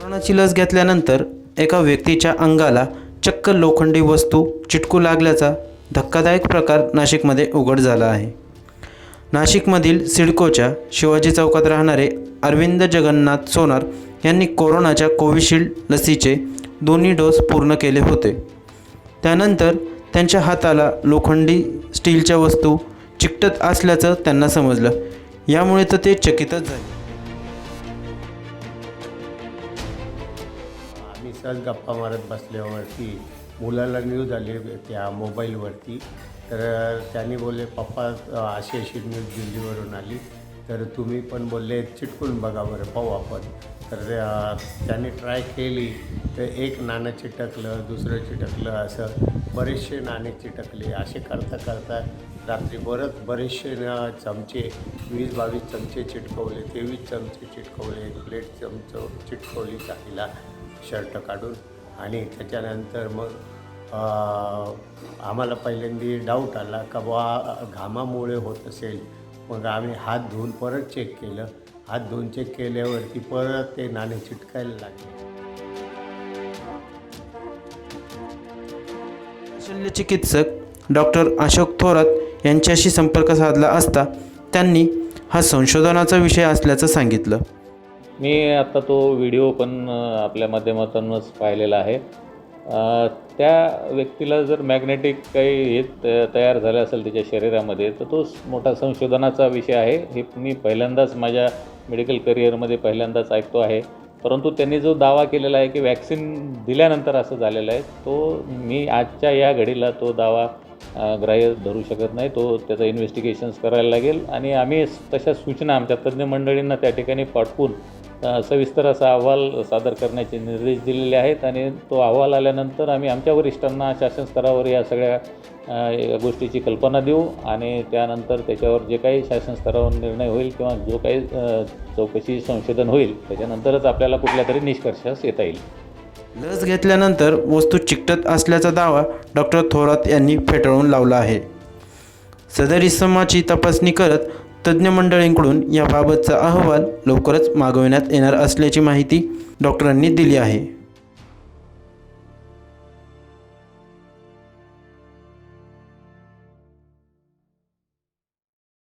कोरोनाची लस घेतल्यानंतर एका व्यक्तीच्या अंगाला चक्क लोखंडी वस्तू चिटकू लागल्याचा धक्कादायक प्रकार नाशिकमध्ये उघड झाला आहे. नाशिकमधील सिडकोच्या शिवाजी चौकात राहणारे अरविंद जगन्नाथ सोनार यांनी कोरोनाच्या कोविशिल्ड लसीचे दोन्ही डोस पूर्ण केले होते. त्यानंतर त्यांच्या हाताला लोखंडी स्टीलच्या वस्तू चिकटत असल्याचं त्यांना समजलं. यामुळे तर ते चकितच झाले. मी सहज गप्पा मारत बसल्यावरती मुलाला न्यूज आली त्या मोबाईलवरती. तर त्यांनी बोलले पप्पा अशी अशी न्यूज दिल्लीवरून आली. तर तुम्ही पण बोलले चिटकून बघा बरं पाहू आपण. तर त्याने ट्राय केली. तर एक नाणं चिटकलं दुसरं चिटकलं असं बरेचसे नाणे चिटकले. असे करता करता रात्री बरंच बरेचसे चमचे वीस बावीस चमचे चिटकवले तेवीस चमचे चिटकवले एक प्लेट चमच चिटकवली चाकीला. शर्ट काढून आणि त्याच्यानंतर मग आम्हाला पहिल्यांदा डाऊट आला का बुवा घामामुळे होत असेल. मग आम्ही हात धुवून परत चेक केलं. हात धुवून चेक केल्यावरती परत ते नाणे चिटकायला लागले. शल्यचिकित्सक डॉक्टर अशोक थोरात यांच्याशी संपर्क साधला असता त्यांनी हा संशोधनाचा विषय असल्याचं सांगितलं. मी आत्ता तो व्हिडिओ पण आपल्या माध्यमातूनच पाहिलेला आहे. त्या व्यक्तीला जर मॅग्नेटिक काही हे त- तयार झालं असेल त्याच्या शरीरामध्ये तर तो मोठा संशोधनाचा विषय आहे. हे मी पहिल्यांदाच माझ्या मेडिकल करिअरमध्ये पहिल्यांदाच ऐकतो आहे. परंतु त्यांनी जो दावा केलेला आहे की वॅक्सिन दिल्यानंतर असं झालेलं आहे तो मी आजच्या या घडीला तो दावा ग्राह्य धरू शकत नाही. तो त्याचं इन्व्हेस्टिगेशन्स करायला लागेल आणि आम्ही तशा सूचना आमच्या तज्ज्ञ मंडळींना त्या ठिकाणी पाठवून सविस्तर असा अहवाल सादर करण्याचे निर्देश दिलेले आहेत आणि तो अहवाल आल्यानंतर आम्ही आमच्या वरिष्ठांना शासन स्तरावर या सगळ्या या गोष्टीची कल्पना देऊ आणि त्यानंतर त्याच्यावर जे काही शासन स्तरावर निर्णय होईल किंवा जो काही चौकशी संशोधन होईल त्याच्यानंतरच आपल्याला कुठल्या तरी निष्कर्षास येता येईल. लस घेतल्यानंतर वस्तू चिकटत असल्याचा दावा डॉक्टर थोरात यांनी फेटाळून लावला आहे. सदर इसमाची तपासणी करत तज्ज्ञ मंडळींकडून याबाबतचा अहवाल लवकरच मागविण्यात येणार असल्याची माहिती डॉक्टरांनी दिली आहे.